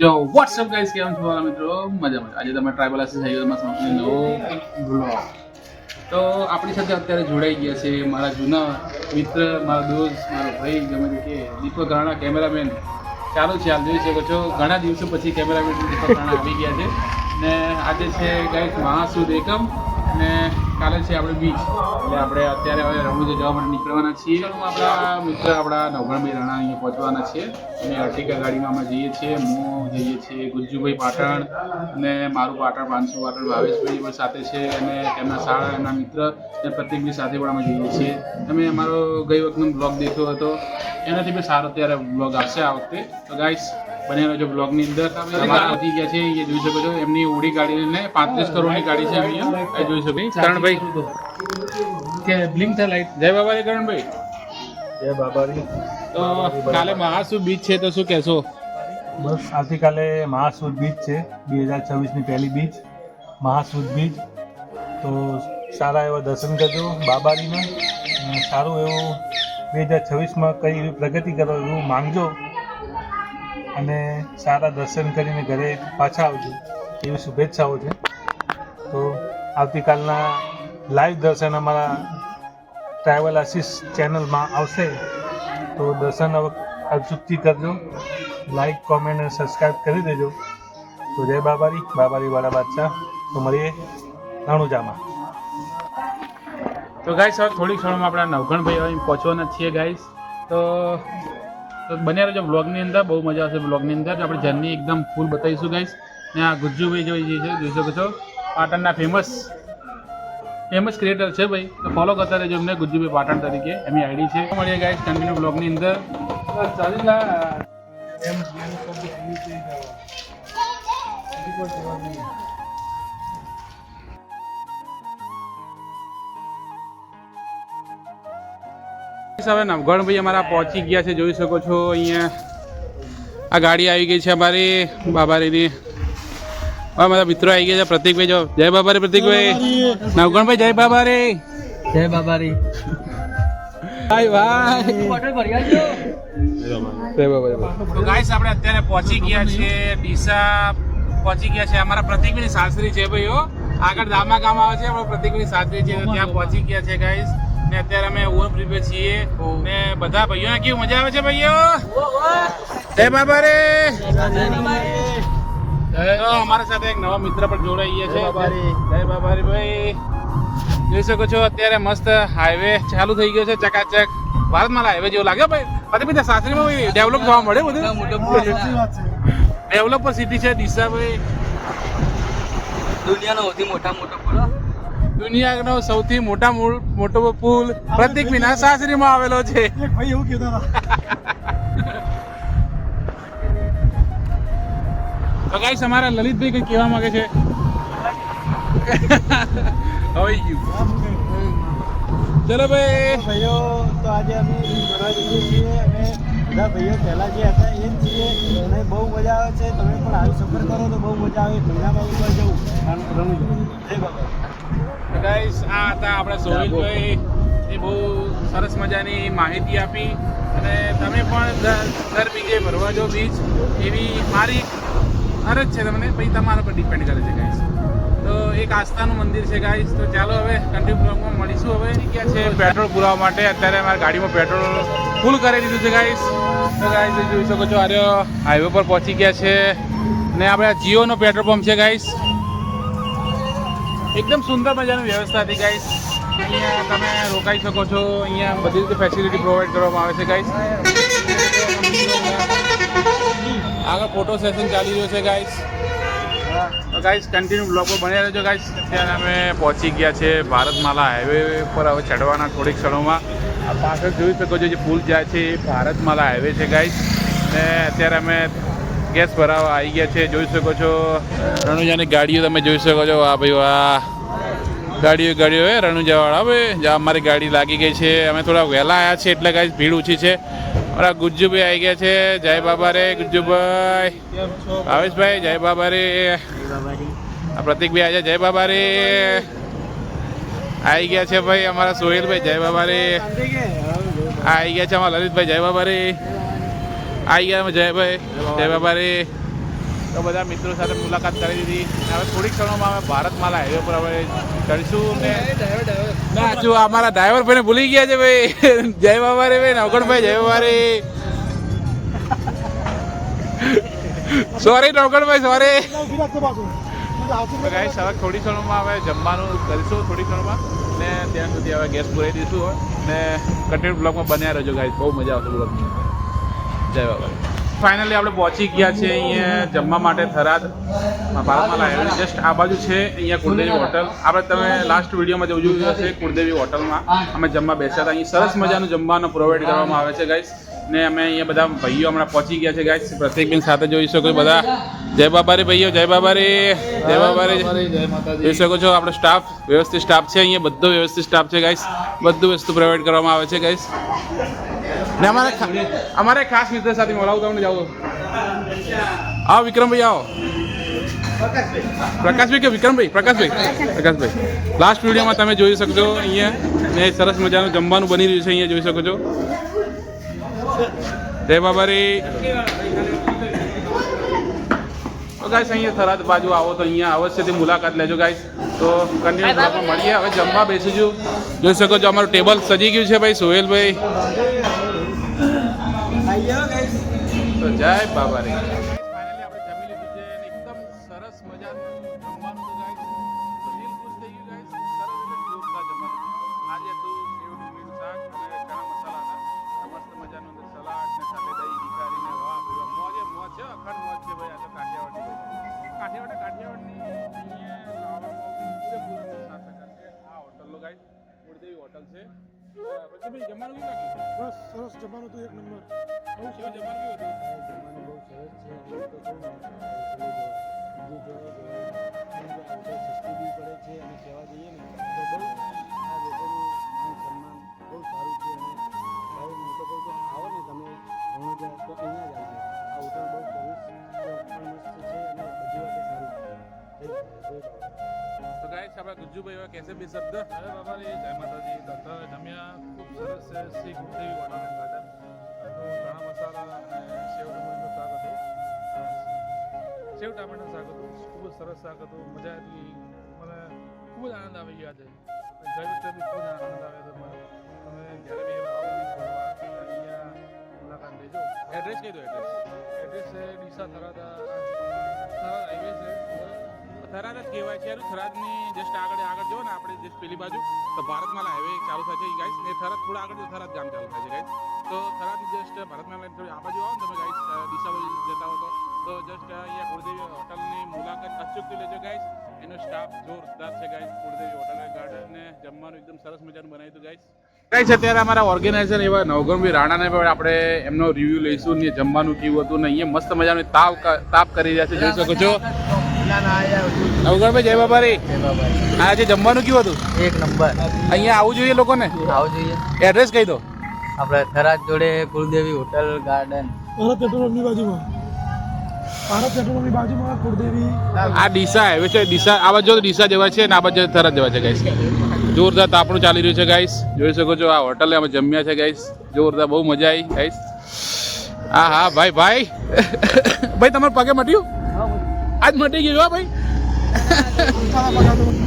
જો WhatsApp guys કેમ છો મારા મિત્રો? મજામાં આજે તમે ટ્રાઇબલ આસિસ હાઈવેમાં સાંભળી નવો બ્લોગ તો આપણી સાથે અત્યારે જોડાઈ ગયા છે મારા જૂના મિત્ર, મારા દોસ્ત, મારો ભાઈ, ગમે તે કે દીપક રાણા કેમેરામેન ચાલુ છે હાલ જોઈ શકો છો. ઘણા દિવસો પછી કેમેરામેન દીપક રાણા આવી ગયા છે. ને આજે છે ગાઈસ મહાસુદ એકમ. ને કાલે છે આપણે બીચ એટલે આપણે અત્યારે હવે રમૂજે જવા માટે નીકળવાના છીએ. આપણા મિત્ર, આપણા નવગણભાઈ રાણા અહીંયા પહોંચવાના છે. અને અર્ટિકા ગાડીમાં અમે જઈએ છીએ હું જઈએ છીએ, ગુજ્જુભાઈ પાટણ અને મારું પાટણ, પાંચસો પાટણ ભાવેશભાઈ પણ સાથે છે અને તેમના શાળા, એમના મિત્ર અને પ્રતિકભાઈ સાથે પણ અમે જઈએ છીએ. તમે અમારો ગઈ વખતનો બ્લોગ દેખ્યો હતો. એનાથી બી સારો અત્યારે બ્લોગ આવશે આ વખતે. તો ગાઈસ બનેલો જો બ્લોગની અંદર. તમારા ગયા છે એ જોઈ શકો છો. એમની ઓડી ગાડી લઈને પાંત્રીસ કરોડની ગાડી છે અહીંયા એ જોઈ શકો. કરણભાઈ કે બ્લિંક થાય લાઈટ? જય બાબા કરણભાઈ જય બાબા તો કાલે મહાસુ બીચ છે તો શું કહેશો? બસ આવતીકાલે મહાસુદ બીચ છે. બે હજાર છવ્વીસની પહેલી બીચ. મહાસુદ બીચ. તો સારા એવા દર્શન કરજો બાબારીના સારું એવું બે હજાર છવ્વીસમાં કઈ એવી પ્રગતિ કરો એવું માંગજો. અને સારા દર્શન કરીને ઘરે પાછા આવજો. એવી શુભેચ્છાઓ છે. તો આવતીકાલના લાઈવ દર્શન અમારા ટ્રાવેલ આશીષ ચેનલમાં આવશે. તો દર્શન અચૂકથી કરજો. લાઈક, કોમેન્ટ અને સબસ્ક્રાઈબ કરી દેજો. તો જય બાબારી. બાબારી વાળા બાદશાહ. તો મળીએ રણુજામાં તો ગાઈસ હવે થોડી ક્ષણમાં આપણા નવઘણભાઈ પહોંચવાના છીએ ગાઈસ તો તો બન્યા રહેજો બ્લોગની અંદર, બહુ મજા આવશે બ્લોગની અંદર. આપણે જર્ની એકદમ ફૂલ બતાવીશું ગાઈસ ને આ ગુજ્જુભાઈ જે છે, જોઈ શકો છો. પાટણના ફેમસ ફેમસ ક્રિએટર છે ભાઈ. તો ફોલો કરતા રહેજો અમને ગુજ્જુભાઈ પાટણ તરીકે. એમની આઈડી છે. મળીએ ગાઈશ કન્ટિન્યુ બ્લોગની અંદર. હવે નવગણભાઈ અમારા પહોંચી ગયા છે જોઈ શકો છો અહીંયા આ ગાડી આવી ગઈ છે અમારી બાબારીની. હવે મારા મિત્રો આવી ગયા છે પ્રતિકભાઈ જો જય બાબારી પ્રતિકભાઈ. નવગણભાઈ જય બાબારી. જય બાબારી. ભાઈ ભાઈ. ગાઈસ આપણે અત્યારે પહોંચી ગયા છે ડીસા પહોંચી ગયા છે અમારા પ્રતિકભાઈની સાસરી છે ભાઈ હો. આગળ દામા ગામ આવે છે પ્રતિકભાઈની સાસરી છે ત્યાં પહોંચી ગયા છે ગાઈસ ને અત્યારે અમે ઓન પ્રીપે છીએ. ને બધા ભાઈઓને કેવું મજા આવે છે ભાઈઓ? જય બાબા રે અમારા સાથે એક નવા મિત્ર પણ જોડાઈ ગયા છે. જય બાબા રે ભાઈ. જોઈ શકો છો અત્યારે મસ્ત હાઈવે ચાલુ થઈ ગયો છે ચકાચક. ભારતમાં હાઈવે જેવો લાગ્યો ભાઈ. પછી બધા સાસરીમાં ડેવલપ જોવા મળે બધું? ડેવલપર સિટી છે. ડીસા ભાઈ. દુનિયાનો સૌથી મોટા મોટો પૂરો દુનિયાનો સૌથી મોટા મોટો પુલ પ્રતિક વિના સાસરીમાં આવેલો છે. તો ગાઈસ અમારા લલિતભાઈ કઈ કહેવા માંગે છે? હવે ચલો ભાઈ. ભાઈઓ તો આજે અમે ફરવા જઈએ છીએ અને બધા ભાઈઓ પહેલાં જે હતા એ જ છીએ. અને બહુ મજા આવે છે. તમે પણ આવી સફર કરો તો બહુ મજા આવે. મહિનામાં એકવાર જવું. રમી જય બાબા. ગાઈસ આ હતા આપણા સોહિલભાઈ. એ બહુ સરસ મજાની માહિતી આપી. અને તમે પણ દર બીજે ભરવા જો બીચ એવી મારી અરજ છે તમને પછી તમારા પર ડિપેન્ડ કરે છે ગાઈસ. તો એક આસ્થાનું મંદિર છે ગાઈસ. તો ચાલો હવે કન્ટિન્યુ બ્લોગમાં મળીશું હવે. ક્યાં છે પેટ્રોલ પુરાવા માટે અત્યારે અમારા ગાડીમાં પેટ્રોલ ફૂલ કરી દીધું છે ગાઈસ. તો ગાઈસ જોઈ શકો છો આર્યો હાઈવે પર પહોંચી ગયા છે. ને આપણે જીઓનો પેટ્રોલ પંપ છે ગાઈસ. એકદમ સુંદર મજાની વ્યવસ્થા હતી ગાઈસ અહીંયા તમે રોકાઈ શકો છો. અહીંયા બધી રીતે ફેસિલિટી પ્રોવાઈડ કરવામાં આવે છે ગાઈસ આગળ ફોટો સેશન ચાલી રહ્યો છે ગાઈસ તો ગાઈસ કન્ટિન્યુ બ્લોગો બન્યા રહેજો ગાઈસ અત્યારે અમે પહોંચી ગયા છે ભારતમાલા હાઈવે પર. હવે ચડવાના થોડીક ક્ષણોમાં. પાછળ જોઈ શકો છો જે પુલ જાય છે એ ભારતમાલા હાઈવે છે ગાઈસ ને અત્યારે અમે ગેસ ભરાવા આવી ગયા છે, જોઈ શકો છો. રણુજાની ગાડીઓ તમે જોઈ શકો છો. આ ભાઈ આ ગાડીઓ ગાડીઓ હે રણુજાવાળા. હવે જ્યાં અમારી ગાડી લાગી ગઈ છે. અમે થોડા વહેલા આવ્યા છીએ એટલે કાંઈ ભીડ ઓછી છે. અમારા ગુજ્જુભાઈ આવી ગયા છે. જય બાબા રે, ગુજ્જુભાઈ. ભાવેશભાઈ, જય બાબા રે. આ પ્રતિકભાઈ આજે જય બાબા રે. આવી ગયા છે ભાઈ અમારા સોહેલભાઈ, જય બાબા રે. આવી ગયા છે અમારા લલિતભાઈ, જય બાબા રે. આવી ગયા જયભાઈ જય બાબા રે તો બધા મિત્રો સાથે મુલાકાત કરી દીધી. હવે થોડીક ક્ષણોમાં અમે ભારતમાલા હાઈવે પર હવે ચડીશું ને ના જો અમારા ડ્રાઈવર ભાઈને ભૂલી ગયા છે ભાઈ. જય બાબા રે ભાઈ નવગણભાઈ જય બાબા રે સોરી નવગણભાઈ સોરી ગાઈસ હવે થોડી ક્ષણોમાં હવે જમવાનું કરીશું થોડી ક્ષણોમાં. ને ત્યાં સુધી હવે ગેસ પુરાઈ દઈશું ને કન્ટિન્યુ બ્લોગમાં બન્યા રહેજો ગાઈસ બહુ મજા આવશે બ્લોગની જય બાબા. ફાઇનલી આપણે પહોંચી ગયા છે અહીંયા જમવા માટે થરાદ. ભારતમાં લાવ્યો જસ્ટ આ બાજુ છે અહીંયા કુળદેવી હોટલ. આપણે તમે લાસ્ટ વિડીયોમાં જો જોયું હશે કુળદેવી હોટલમાં અમે જમવા બેસ્યા હતા. અહીં સરસ મજાનું જમવાનું પ્રોવાઈડ કરવામાં આવે છે ગાઈસ ને અમે અહીંયા બધા ભાઈઓ હમણાં પહોંચી ગયા છે ગાઈસ પ્રત્યેકબેન સાથે જોઈ શકો બધા. જય બાબારે ભાઈઓ જય બાબા રે જય બાબા રે જોઈ શકો છો આપણો સ્ટાફ વ્યવસ્થિત સ્ટાફ છે અહીંયા. બધો વ્યવસ્થિત સ્ટાફ છે ગાઈસ બધું વસ્તુ પ્રોવાઈડ કરવામાં આવે છે ગાઈસ ને અમારે અમારે ખાસ મિત્ર સાથે મળાવું તમને જાવ આવો વિક્રમભાઈ આવો. પ્રકાશભાઈ કે વિક્રમભાઈ? પ્રકાશભાઈ. પ્રકાશભાઈ. લાસ્ટ વિડીયોમાં તમે જોઈ શકશો અહીંયા ને સરસ મજાનું જમવાનું બની રહ્યું છે, અહીંયા જોઈ શકો છો જય બાબા રે તો ગાઈસ અહીંયા થરાદ બાજુ આવો તો અહીંયા અવશ્યથી મુલાકાત લેજો ગાઈસ તો કન્ટિન્યુ મળીએ, હવે જમવા બેસીશું. જોઈ શકો છો અમારું ટેબલ સજી ગયું છે ભાઈ, સોહેલભાઈ. જય બાબા રે. સરસ મજાનું જમવાનું તો ગાઈસ. દિલ ખુશ થઈ ગયું ગાઈસ. સરસ એટલે જોરદાર જમવાનું. આજે હતું સેવ ડુંગળીનું શાક અને મસાલા હતા. મસ્ત મજાનું અંદર સલાડ ને સાથે દહીં નીકાળી વાહ ભાઈ. મોજે મોજ છે અખંડ મોજ છે ભાઈ. આ તો કાઠિયાવાડી કાઠિયાવાડ કાઠિયાવાડની પૂરેપૂરો સાથ છે. આ હોટલનો ગાઈસ. કુળદેવી હોટલ છે. પછી ભાઈ જમવાનું કેવું લાગ્યું બસ સરસ જમવાનું તો એક નંબર. બહુ સરસ જમવાનું કેવું હતું તો ગાઈસ આપણા ગુજ્જુભાઈ એવા કહેશે બે શબ્દ? અરે બાબા જય માતાજી દાદા જમ્યા. ખૂબ સરસ છે શ્રી ગુરુદેવી વડાના. સેવ ટામેટાનું શાક હતું ખૂબ જ સરસ શાક હતું મજા આવી. મને ખૂબ જ આનંદ આવી ગયા છે ગઈ બી ખૂબ જ આનંદ આવ્યો હતો મને. તમે જ્યારે બી અહીંયા મુલાકાત લેજો. એડ્રેસ કહી દો એડ્રેસ એડ્રેસ છે ડીસા થરાદા. થરાદ હાઈવે છે. થરાદ જ કહેવાય. છે થરાદની જસ્ટ આગળ આગળ જો ને આપણે જસ્ટ પેલી બાજુ. તો ભારતમાલા હાઈવે ચાલુ થાય છે. ગાઈસ ને થરાદ થોડા આગળ જો થરાદ ગામ ચાલુ થાય છે ગાઈસ તો થરાદની જસ્ટ ભારતમાલા થોડી આ બાજુ આવો ને તમે ગાઈસ દિશા બાજુ જતા હો તો. તો જસ્ટ અહીંયા કુળદેવી હોટલની મુલાકાત અચૂકથી લેજો ગાઈસ એનો સ્ટાફ જોરદાર છે ગાઈસ કુળદેવી હોટલ ગાર્ડન ને જમવાનું એકદમ સરસ મજાનું બનાવી હતું ગાઈસ ગાઈસ અત્યારે અમારા ઓર્ગેનાઇઝર એવા નવગણભાઈ રાણાને પણ આપણે એમનો રિવ્યુ લઈશું ને જમવાનું કેવું હતું ને અહીંયા મસ્ત મજાનું તાપ તાપ કરી રહ્યા છે જોઈ શકો છો. નવગણભાઈ જય બાબારી. આજે જમવાનું કેવું હતું? એક નંબર. અહીંયા આવવું જોઈએ લોકોને? આવવું જોઈએ. એડ્રેસ કહી દો. આપણે થરાદ જોડે કુલદેવી હોટલ ગાર્ડન. બાજુમાં. આ ડીસા હાઈવે છે, ડીસા, આ બાજુ ડીસા જવાય છે અને આ બાજુ થરાદ જવાય છે ગાઈસ જોરદાર તાપણું ચાલી રહ્યું છે ગાઈસ જોઈ શકો છો, આ હોટલે અમે જમ્યા છે ગાઈસ જોરદાર, બહુ મજા આવી ગાઈસ હા હા, ભાઈ ભાઈ. ભાઈ, તમારે પગે મટ્યું? આજ મટી ગયું, હો, ભાઈ.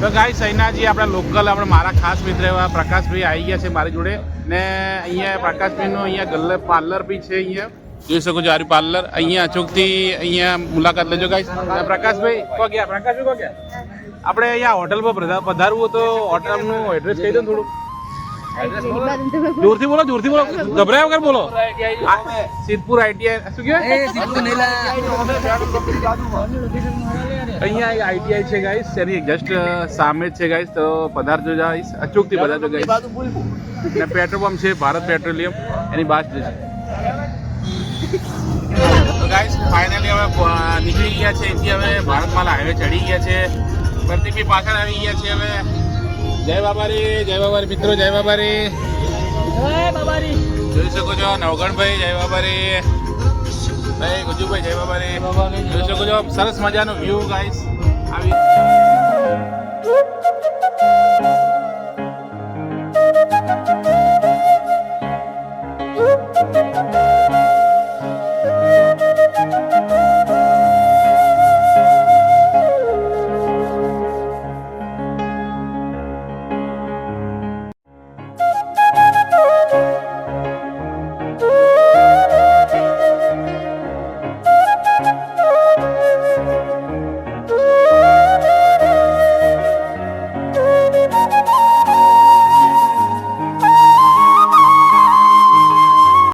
તો ગાઈસ સૈનાજી આપણા લોકલ આપણે મારા ખાસ મિત્ર એવા પ્રકાશભાઈ આવી ગયા છે મારી જોડે. ને અહીંયા પ્રકાશભાઈનું અહીંયા ગલ્લે પાર્લર બી છે અહીંયા. જોઈ શકો છો આરી પાર્લર. અહીંયા અચૂકથી અહીંયા મુલાકાત લેજો ગાઈસ પ્રકાશભાઈ કો ગયા? પ્રકાશભાઈ કો ગયા? આપણે અહીંયા હોટલ પર પધારવું તો હોટલનું એડ્રેસ કહી દો થોડું જોરથી બોલો. જોરથી બોલો ગભરાયા વગર બોલો. સિદ્ધપુર આઈટીઆઈ શું કહેવાય અહીંયા આઈટીઆઈ છે ગાઈસ એની જસ્ટ સામે જ છે ગાઈસ તો પધારજો ગાઈસ અચૂકથી પધારજો ગાઈસ અને પેટ્રોલ પંપ છે ભારત પેટ્રોલિયમ એની બાદ છે. તો ગાઈસ ફાઇનલી હવે નીકળી ગયા છે. અહીંથી હવે ભારતમાલા હાઈવે ચડી ગયા છે. પ્રતિકભાઈ પાછળ આવી ગયા છે હવે. જય બાબા રે જય બાબા રે મિત્રો જય બાબા રે જોઈ શકો છો નવગણભાઈ જય બાબા રે ભાઈ ગુજુભાઈ જય બાબા રે જોઈ શકો છો સરસ મજાનો વ્યૂ ગાઈસ આવી.